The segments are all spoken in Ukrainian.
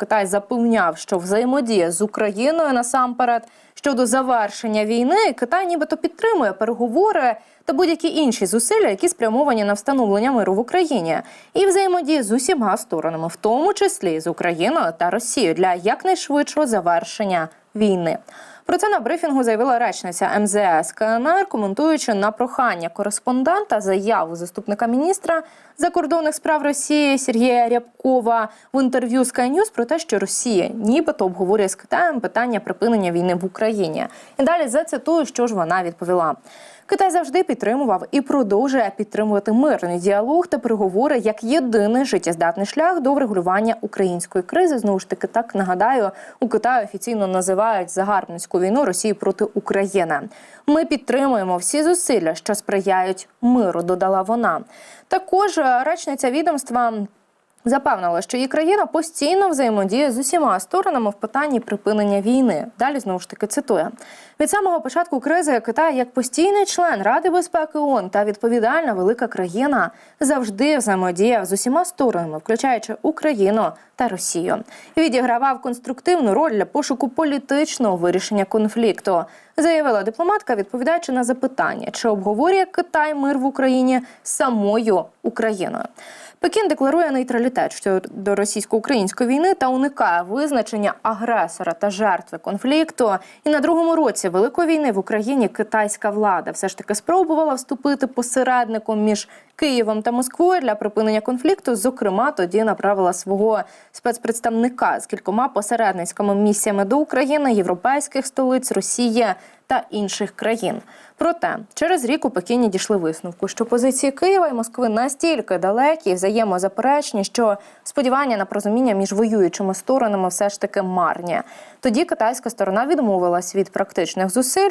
Китай запевняв, що взаємодія з Україною насамперед щодо завершення війни Китай нібито підтримує переговори та будь-які інші зусилля, які спрямовані на встановлення миру в Україні, і взаємодії з усіма сторонами, в тому числі з Україною та Росією, для якнайшвидшого завершення війни. Про це на брифінгу заявила речниця МЗС КНР, коментуючи на прохання кореспондента заяву заступника міністра закордонних справ Росії Сергія Рябкова в інтерв'ю Sky News про те, що Росія нібито обговорює з Китаєм питання припинення війни в Україні. І далі зацитую, що ж вона відповіла. Китай завжди підтримував і продовжує підтримувати мирний діалог та переговори як єдиний життєздатний шлях до врегулювання української кризи. Знову ж таки, так нагадаю, у Китаї офіційно називають загарбницьку війну Росії проти України. Ми підтримуємо всі зусилля, що сприяють миру. Додала вона. Також е, речниця відомства запевнила, що її країна постійно взаємодіє з усіма сторонами в питанні припинення війни. Далі знову ж таки цитує від самого початку кризи Китай, як постійний член Ради безпеки ООН та відповідальна велика країна, завжди взаємодіяв з усіма сторонами, включаючи Україну та Росію, відігравав конструктивну роль для пошуку політичного вирішення конфлікту. Заявила дипломатка, відповідаючи на запитання, чи обговорює Китай мир в Україні самою Україною. Пекін декларує нейтралітет щодо російсько-української війни та уникає визначення агресора та жертви конфлікту. І на другому році великої війни в Україні китайська влада все ж таки спробувала вступити посередником між Києвом та Москвою для припинення конфлікту. Зокрема, тоді направила свого спецпредставника з кількома посередницькими місіями до України, європейських столиць, Росії та інших країн. Проте через рік у Пекіні дійшли висновку, що позиції Києва і Москви настільки далекі взаємозаперечні, що сподівання на порозуміння між воюючими сторонами все ж таки марні. Тоді китайська сторона відмовилась від практичних зусиль.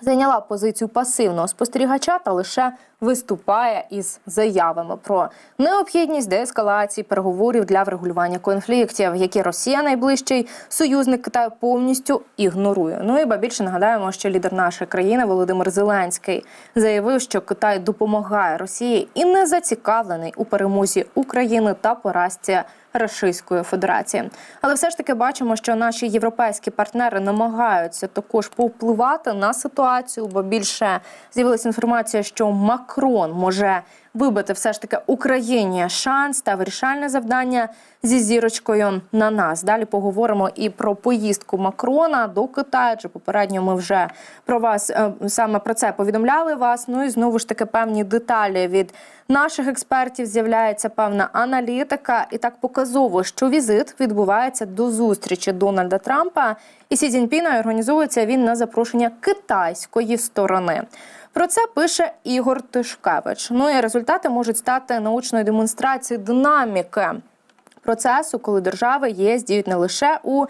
Зайняла позицію пасивного спостерігача та лише виступає із заявами про необхідність деескалації переговорів для врегулювання конфліктів, які Росія найближчий союзник Китаю повністю ігнорує. Ну і ба більше нагадаємо, що лідер нашої країни Володимир Зеленський заявив, що Китай допомагає Росії і не зацікавлений у перемозі України та поразці. Російської Федерації, але все ж таки бачимо, що наші європейські партнери намагаються також повпливати на ситуацію, бо більше з'явилася інформація, що Макрон може вибити все ж таки Україні шанс та вирішальне завдання зі зірочкою на нас. Далі поговоримо і про поїздку Макрона до Китаю. Чи попередньо ми вже про вас е, саме про це повідомляли вас. Ну і знову ж таки певні деталі від наших експертів з'являється певна аналітика, і так показово, що візит відбувається до зустрічі Дональда Трампа і Сі Цзіньпіна. Організовується він на запрошення китайської сторони. Про це пише Ігор Тишкевич. Ну і результати можуть стати научною демонстрацією динаміки. Процесу, коли держави ЄС діють не лише у е,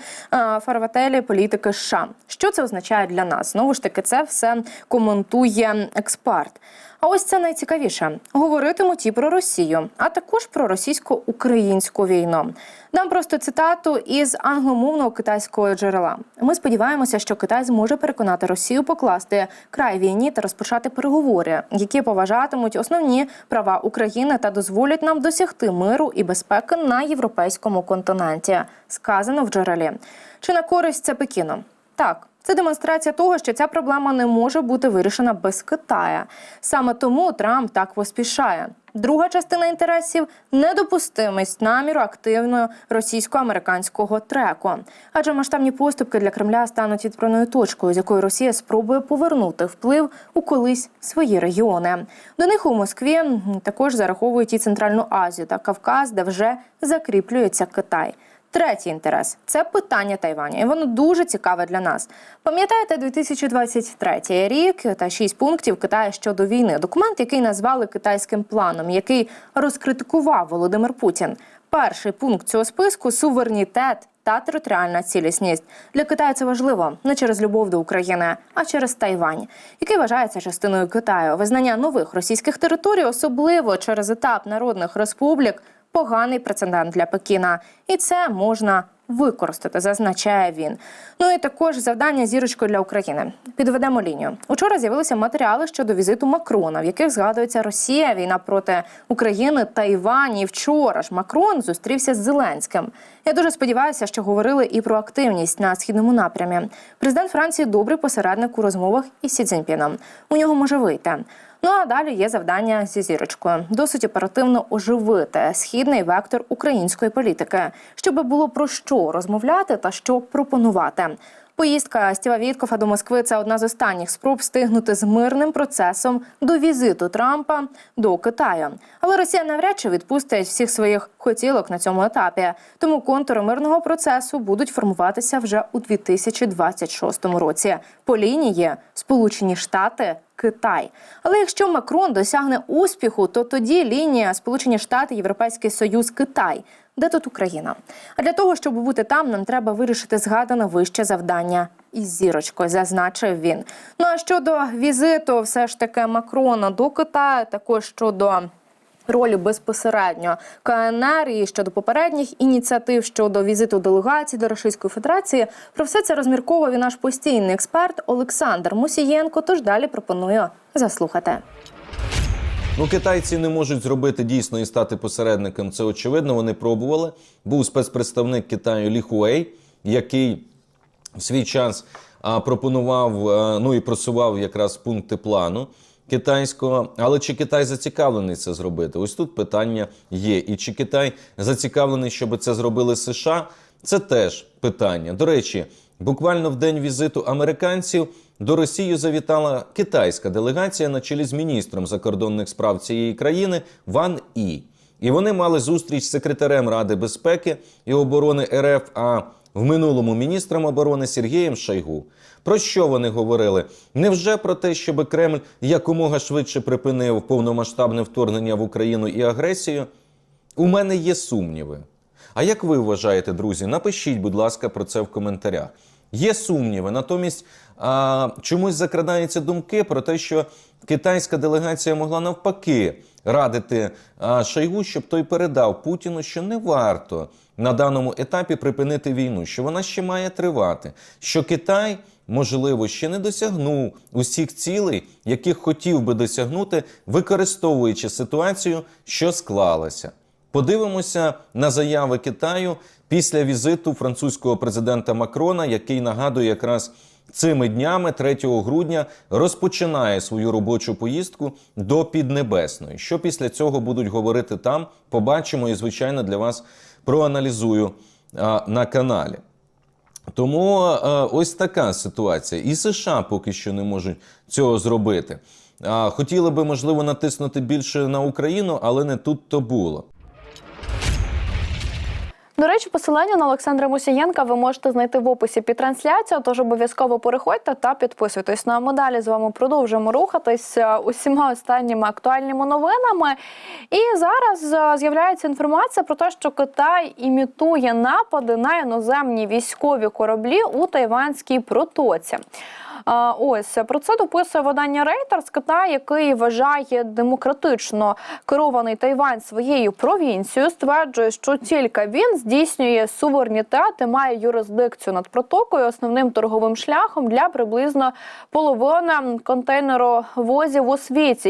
фарвателі політики США. Що це означає для нас? Знову ж таки, це все коментує експерт. А ось це найцікавіше: говоритимуть і про Росію, а також про російсько-українську війну. Дам просто цитату із англомовного китайського джерела. Ми сподіваємося, що Китай зможе переконати Росію покласти край війні та розпочати переговори, які поважатимуть основні права України та дозволять нам досягти миру і безпеки на європейському континенті. Сказано в джерелі. Чи на користь це Пекіну? Так. Це демонстрація того, що ця проблема не може бути вирішена без Китая. Саме тому Трамп так поспішає. Друга частина інтересів недопустимість наміру активного російсько-американського треку. Адже масштабні поступки для Кремля стануть відправною точкою, з якої Росія спробує повернути вплив у колись свої регіони. До них у Москві також зараховують і Центральну Азію та Кавказ, де вже закріплюється Китай. Третій інтерес це питання Тайваня, і воно дуже цікаве для нас. Пам'ятаєте, 2023 рік та шість пунктів Китаю щодо війни. Документ, який назвали китайським планом, який розкритикував Володимир Путін. Перший пункт цього списку суверенітет та територіальна цілісність для Китаю це важливо не через любов до України, а через Тайвань, який вважається частиною Китаю. Визнання нових російських територій, особливо через етап народних республік поганий прецедент для Пекіна, і це можна використати, зазначає він. Ну і також завдання зірочкою для України. Підведемо лінію. Учора з'явилися матеріали щодо візиту Макрона, в яких згадується Росія, війна проти України та Івані. І Вчора ж Макрон зустрівся з Зеленським. Я дуже сподіваюся, що говорили і про активність на східному напрямі. Президент Франції добрий посередник у розмовах із Сі Цзіньпіном. У нього може вийти. Ну а далі є завдання зі зірочкою досить оперативно оживити східний вектор української політики, щоб було про що розмовляти та що пропонувати. Поїздка Стіва Віткофа до Москви це одна з останніх спроб встигнути з мирним процесом до візиту Трампа до Китаю. Але Росія навряд чи відпустить всіх своїх хотілок на цьому етапі. Тому контури мирного процесу будуть формуватися вже у 2026 році. По лінії Сполучені Штати. Китай, але якщо Макрон досягне успіху, то тоді лінія Сполучені Штати, Європейський Союз, Китай. Де тут Україна? А для того, щоб бути там, нам треба вирішити згадане вище завдання із зірочкою, зазначив він. Ну а щодо візиту, все ж таки Макрона до Китаю, також щодо. Ролі безпосередньо КНР і щодо попередніх ініціатив щодо візиту делегації до Російської Федерації. Про все це розмірковував і наш постійний експерт Олександр Мусієнко. Тож далі пропоную заслухати. Ну, китайці не можуть зробити дійсно і стати посередником. Це очевидно. Вони пробували. Був спецпредставник Китаю Лі Хуей, який в свій час пропонував а, ну і просував якраз пункти плану китайського. Але чи Китай зацікавлений це зробити? Ось тут питання є. І чи Китай зацікавлений, щоб це зробили США? Це теж питання. До речі, буквально в день візиту американців до Росії завітала китайська делегація на чолі з міністром закордонних справ цієї країни Ван І. І вони мали зустріч з секретарем Ради безпеки і оборони РФ, а в минулому міністром оборони Сергієм Шойгу. Про що вони говорили? Невже про те, щоб Кремль якомога швидше припинив повномасштабне вторгнення в Україну і агресію? У мене є сумніви. А як ви вважаєте, друзі? Напишіть, будь ласка, про це в коментарях. Є сумніви, натомість а, чомусь закрадаються думки про те, що китайська делегація могла навпаки радити а, Шойгу, щоб той передав Путіну, що не варто на даному етапі припинити війну, що вона ще має тривати, що Китай. Можливо, ще не досягнув усіх цілей, яких хотів би досягнути, використовуючи ситуацію, що склалася. Подивимося на заяви Китаю після візиту французького президента Макрона, який нагадує якраз цими днями, 3 грудня, розпочинає свою робочу поїздку до Піднебесної. Що після цього будуть говорити там, побачимо і, звичайно, для вас проаналізую на каналі. Тому ось така ситуація. І США поки що не можуть цього зробити. Хотіли би, можливо, натиснути більше на Україну, але не тут то було. До речі, посилання на Олександра Мусієнка ви можете знайти в описі під трансляцією, тож обов'язково переходьте та підписуйтесь. Ну а ми далі з вами продовжуємо рухатись е, усіма останніми актуальними новинами. І зараз е, з'являється інформація про те, що Китай імітує напади на іноземні військові кораблі у Тайванській протоці. Ось про це дописує видання Reuters. Китай, який вважає демократично керований Тайвань своєю провінцією, стверджує, що тільки він здійснює суверенітет і має юрисдикцію над протокою, основним торговим шляхом для приблизно половини контейнеровозів у світі.